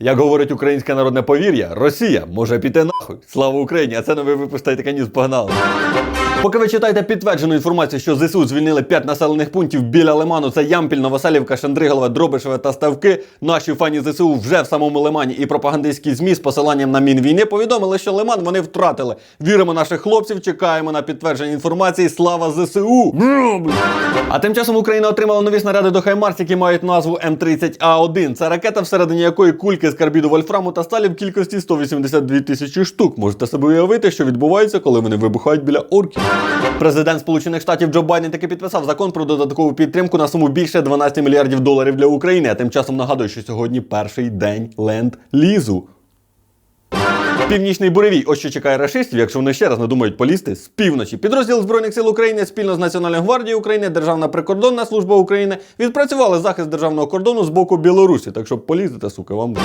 Як говорить українське народне повір'я, Росія може піти нахуй. Слава Україні! А це новий випуск «Тайтака Ньюс». Погнали! Поки ви читаєте підтверджену інформацію, що ЗСУ звільнили 5 населених пунктів біля Лиману, це Ямпіль, Новоселівка, Шандриголове, Дробишеве та Ставки. Наші фані ЗСУ вже в самому Лимані і пропагандистські ЗМІ з посиланням на Мінвійни повідомили, що Лиман вони втратили. Віримо наших хлопців, чекаємо на підтвердження інформації. Слава ЗСУ! А тим часом Україна отримала нові снаряди до Хаймарс, які мають назву М30А1. Це ракета, всередині якої кульки з карбіду вольфраму та сталі в кількості 182 тисячі штук. Можете собі уявити, що відбувається, коли вони вибухають біля орків. Президент Сполучених Штатів Джо Байден таки підписав закон про додаткову підтримку на суму більше 12 мільярдів доларів для України. А тим часом нагадую, що сьогодні перший день ленд-лізу. Північний буревій, ось що чекає рашистів, якщо вони ще раз надумають полізти з півночі. Підрозділ збройних сил України спільно з Національною гвардією України, Державна прикордонна служба України відпрацювали захист державного кордону з боку Білорусі. Так що полізете, сука, вам.